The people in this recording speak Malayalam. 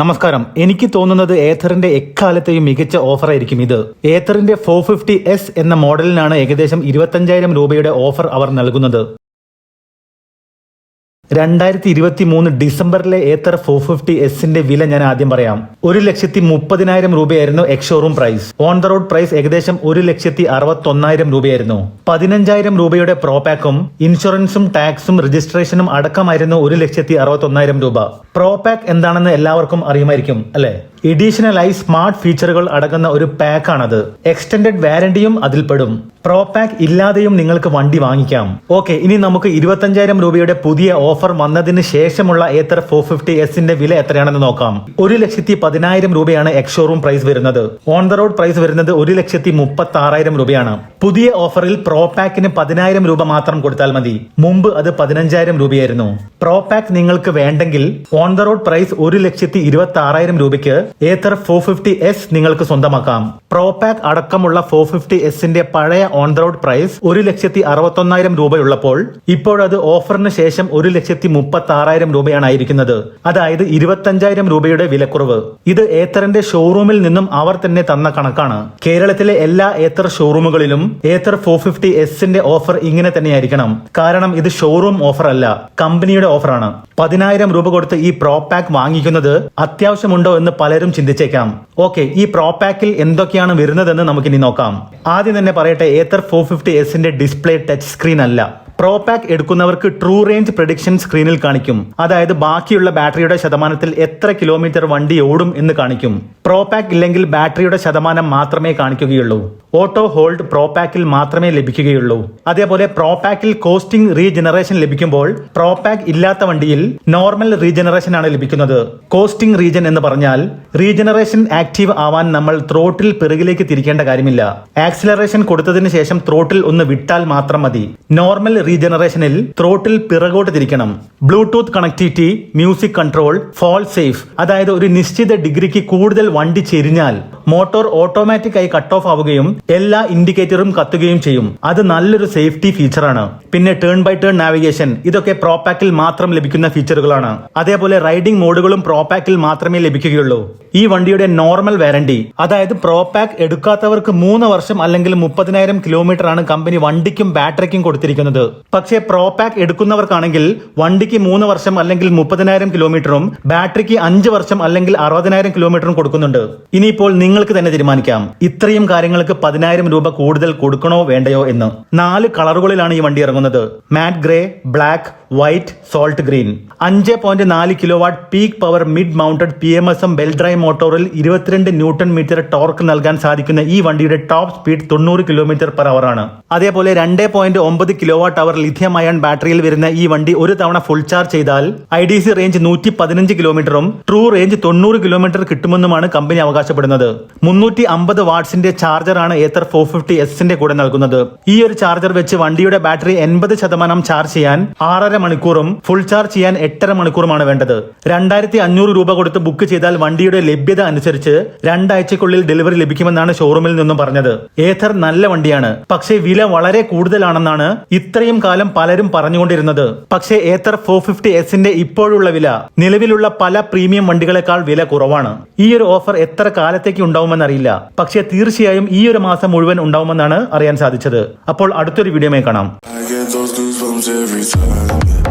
നമസ്കാരം. എനിക്ക് തോന്നുന്നത് ഏഥറിന്റെ എക്കാലത്തെയും മികച്ച ഓഫറായിരിക്കും ഇത്. ഏഥറിന്റെ ഫോർ ഫിഫ്റ്റി എസ് എന്ന മോഡലിനാണ് ഏകദേശം ഇരുപത്തഞ്ചായിരം രൂപയുടെ ഓഫർ അവർ നൽകുന്നത്. രണ്ടായിരത്തി ഇരുപത്തി മൂന്ന് ഡിസംബറിലെ ഏത്തർ ഫോർ ഫിഫ്റ്റി എസിന്റെ വില ഞാൻ ആദ്യം പറയാം. ഒരു ലക്ഷത്തി മുപ്പതിനായിരം രൂപയായിരുന്നു showroom price on the road price ഏകദേശം ഒരു ലക്ഷത്തി അറുപത്തൊന്നായിരം രൂപയായിരുന്നു. പതിനഞ്ചായിരം രൂപയുടെ പ്രോപാക്കും ഇൻഷുറൻസും ടാക്സും രജിസ്ട്രേഷനും അടക്കമായിരുന്നു ഒരു ലക്ഷത്തി അറുപത്തൊന്നായിരം രൂപ. പ്രോപാക് എന്താണെന്ന് എല്ലാവർക്കും അറിയുമായിരിക്കും അല്ലെ? എഡീഷണലായി സ്മാർട്ട് ഫീച്ചറുകൾ അടങ്ങുന്ന ഒരു പാക്കാണത് എക്സ്റ്റൻഡഡ് വാരണ്ടിയും അതിൽപ്പെടും. പ്രോ പാക്ക് ഇല്ലാതെയും നിങ്ങൾക്ക് വണ്ടി വാങ്ങിക്കാം. ഓക്കെ ഇനി നമുക്ക് ഇരുപത്തഞ്ചായിരം രൂപയുടെ പുതിയ ഓഫർ വന്നതിന് ശേഷമുള്ള ഏത്തർ ഫോർ ഫിഫ്റ്റി എസിന്റെ വില എത്രയാണെന്ന് നോക്കാം. ഒരു ലക്ഷത്തി പതിനായിരം രൂപയാണ് എക്സ് ഷോറൂം പ്രൈസ് വരുന്നത്. ഓൺ ദ റോഡ് പ്രൈസ് വരുന്നത് ഒരു ലക്ഷത്തി മുപ്പത്തി ആറായിരം രൂപയാണ്. പുതിയ ഓഫറിൽ പ്രോ പാക്കിന് പതിനായിരം രൂപ മാത്രം കൊടുത്താൽ മതി. മുമ്പ് അത് പതിനഞ്ചായിരം രൂപയായിരുന്നു. പ്രോ പാക്ക് നിങ്ങൾക്ക് വേണ്ടെങ്കിൽ ഓൺ ദ റോഡ് പ്രൈസ് ഒരു ലക്ഷത്തി ഇരുപത്തി ആറായിരം രൂപയ്ക്ക് ഏത്തർ ഫോർ ഫിഫ്റ്റി എസ് നിങ്ങൾക്ക് സ്വന്തമാക്കാം. പ്രോപാക് അടക്കമുള്ള ഫോർ ഫിഫ്റ്റി എസിന്റെ പഴയ ഓൺ ദ റോഡ് പ്രൈസ് ഒരു ലക്ഷത്തി അറുപത്തൊന്നായിരം രൂപയുള്ളപ്പോൾ ഇപ്പോഴത് ഓഫറിന് ശേഷം ഒരു ലക്ഷത്തി മുപ്പത്തി ആറായിരം രൂപയാണ് ആയിരിക്കുന്നത് അതായത് ഇരുപത്തഞ്ചായിരം രൂപയുടെ വിലക്കുറവ്. ഇത് ഏത്തറിന്റെ ഷോറൂമിൽ നിന്നും അവർ തന്നെ തന്ന കണക്കാണ്. കേരളത്തിലെ എല്ലാ ഏത്തർ ഷോറൂമുകളിലും ഏത്തർ ഫോർ ഫിഫ്റ്റി എസിന്റെ ഓഫർ ഇങ്ങനെ തന്നെയായിരിക്കണം. കാരണം ഇത് ഷോറൂം ഓഫർ അല്ല കമ്പനിയുടെ ഓഫറാണ് പതിനായിരം രൂപ കൊടുത്ത് ഈ പ്രോ പാക്ക് വാങ്ങിക്കുന്നത് അത്യാവശ്യമുണ്ടോ എന്ന് പലരും ചിന്തിച്ചേക്കാം. ഓക്കെ ഈ പ്രോപാക്കിൽ എന്തൊക്കെയാണ് വരുന്നതെന്ന് നമുക്കിനി നോക്കാം. ആദ്യം തന്നെ പറയട്ടെ ഏത്തർ ഫോർ ഫിഫ്റ്റി എസിന്റെ ഡിസ്പ്ലേ ടച്ച് സ്ക്രീൻ അല്ല. പ്രോ പാക്ക് എടുക്കുന്നവർക്ക് ട്രൂ റേഞ്ച് പ്രഡിക്ഷൻ സ്ക്രീനിൽ കാണിക്കും. അതായത് ബാക്കിയുള്ള ബാറ്ററിയുടെ ശതമാനത്തിൽ എത്ര കിലോമീറ്റർ വണ്ടി ഓടും എന്ന് കാണിക്കും. പ്രോ പാക്ക് ഇല്ലെങ്കിൽ ബാറ്ററിയുടെ ശതമാനം മാത്രമേ കാണിക്കുകയുള്ളൂ. ഓട്ടോ ഹോൾഡ് പ്രോ പാക്കിൽ മാത്രമേ ലഭിക്കുകയുള്ളൂ. അതേപോലെ പ്രോ പാക്കിൽ കോസ്റ്റിംഗ് റീജനറേഷൻ ലഭിക്കുമ്പോൾ പ്രോ പാക്ക് ഇല്ലാത്ത വണ്ടിയിൽ നോർമൽ റീജനറേഷൻ ആണ് ലഭിക്കുന്നത്. കോസ്റ്റിംഗ് റീജൻ എന്ന് പറഞ്ഞാൽ റീജനറേഷൻ ആക്റ്റീവ് ആവാൻ നമ്മൾ ത്രോട്ടിൽ പിറകിലേക്ക് തിരിക്കേണ്ട കാര്യമില്ല. ആക്സിലറേഷൻ കൊടുത്തതിന് ശേഷം ത്രോട്ടിൽ ഒന്ന് വിട്ടാൽ മാത്രം മതി. നോർമൽ റീജനറേഷനിൽ ത്രോട്ടിൽ പിറകോട്ട് തിരിക്കണം. Bluetooth connectivity music control fall safe അതായത് ഒരു നിശ്ചിത ഡിഗ്രിക്ക് കൂടുതൽ വണ്ടി ചെരിഞ്ഞാൽ മോട്ടോർ ഓട്ടോമാറ്റിക് ആയി കട്ട് ഓഫ് ആവുകയും എല്ലാ ഇൻഡിക്കേറ്ററും കത്തുകയും ചെയ്യും. അത് നല്ലൊരു സേഫ്റ്റി ഫീച്ചറാണ് പിന്നെ ടേൺ ബൈ ടേൺ നാവിഗേഷൻ ഇതൊക്കെ പ്രോപാക്കിൽ മാത്രം ലഭിക്കുന്ന ഫീച്ചറുകളാണ് അതേപോലെ റൈഡിംഗ് മോഡുകളും പ്രോപാക്കിൽ മാത്രമേ ലഭിക്കുകയുള്ളൂ. ഈ വണ്ടിയുടെ നോർമൽ വാരണ്ടി അതായത് പ്രോപാക്ക് എടുക്കാത്തവർക്ക് മൂന്ന് വർഷം അല്ലെങ്കിൽ മുപ്പതിനായിരം കിലോമീറ്റർ ആണ് കമ്പനി വണ്ടിക്കും ബാറ്ററിക്കും കൊടുത്തിരിക്കുന്നത്. പക്ഷേ പ്രോപാക്ക് എടുക്കുന്നവർക്കാണെങ്കിൽ വണ്ടിക്ക് മൂന്ന് വർഷം അല്ലെങ്കിൽ മുപ്പതിനായിരം കിലോമീറ്ററും ബാറ്ററിക്ക് അഞ്ച് വർഷം അല്ലെങ്കിൽ അറുപതിനായിരം കിലോമീറ്ററും കൊടുക്കുന്നുണ്ട്. ഇനിയിപ്പോൾ നിങ്ങൾക്ക് തന്നെ തീരുമാനിക്കാം. ഇത്രയും കാര്യങ്ങൾക്ക് പതിനായിരം രൂപ കൂടുതൽ കൊടുക്കണോ വേണ്ടയോ എന്ന്. നാല് കളറുകളിലാണ് ഈ വണ്ടി ഇറങ്ങുന്നത്. Matte grey black white salt green. അഞ്ച് പോയിന്റ് നാല് kilowatt peak power mid mounted P M S M belt drive മോട്ടോറിൽ ഇരുപത്തിരണ്ട് ന്യൂട്ടൺ മീറ്റർ ടോർക്ക് നൽകാൻ സാധിക്കുന്ന ഈ വണ്ടിയുടെ ടോപ്പ് സ്പീഡ് തൊണ്ണൂറ് കിലോമീറ്റർ പെർ അവർ ആണ്. അതേപോലെ രണ്ട് പോയിന്റ് ഒമ്പത് kilo watt hour lithium ion ബാറ്ററിയിൽ വരുന്ന ഈ വണ്ടി ഒരു തവണ ഫുൾ ചാർജ് ചെയ്താൽ ഐ ഡി സി റേഞ്ച് നൂറ്റി പതിനഞ്ച് കിലോമീറ്ററും ട്രൂ റേഞ്ച് തൊണ്ണൂറ് കിലോമീറ്റർ കിട്ടുമെന്നുമാണ് കമ്പനി അവകാശപ്പെടുന്നത്. മുന്നൂറ്റി അമ്പത് വാട്ട്സിന്റെ ചാർജറാണ് ഏത്തർ ഫോർ ഫിഫ്റ്റി എസിന്റെ കൂടെ നൽകുന്നത്. ഈ ഒരു ചാർജർ വെച്ച് വണ്ടിയുടെ ബാറ്ററി എൺപത് ശതമാനം ചാർജ് ചെയ്യാൻ ആറര മണിക്കൂറും ഫുൾ ചാർജ് ചെയ്യാൻ എട്ടര മണിക്കൂറുമാണ് വേണ്ടത്. രണ്ടായിരത്തി അഞ്ഞൂറ് രൂപ കൊടുത്ത് ബുക്ക് ചെയ്താൽ വണ്ടിയുടെ ലഭ്യത അനുസരിച്ച് രണ്ടാഴ്ചക്കുള്ളിൽ ഡെലിവറി ലഭിക്കുമെന്നാണ് ഷോറൂമിൽ നിന്നും പറഞ്ഞത്. ഏഥർ നല്ല വണ്ടിയാണ്. പക്ഷേ വില വളരെ കൂടുതലാണെന്നാണ് ഇത്രയും കാലം പലരും പറഞ്ഞുകൊണ്ടിരുന്നത്. പക്ഷേ ഏത്തർ ഫോർ ഫിഫ്റ്റി എസിന്റെ ഇപ്പോഴുള്ള വില നിലവിലുള്ള പല പ്രീമിയം വണ്ടികളെക്കാൾ വില കുറവാണ്. ഈ ഒരു ഓഫർ എത്ര കാലത്തേക്ക് ഉണ്ടാവുമെന്നറിയില്ല. പക്ഷേ തീർച്ചയായും ഈ ഒരു മാസം മുഴുവൻ ഉണ്ടാവുമെന്നാണ് അറിയാൻ സാധിച്ചത്. അപ്പോൾ അടുത്തൊരു വീഡിയോ കാണാം. time.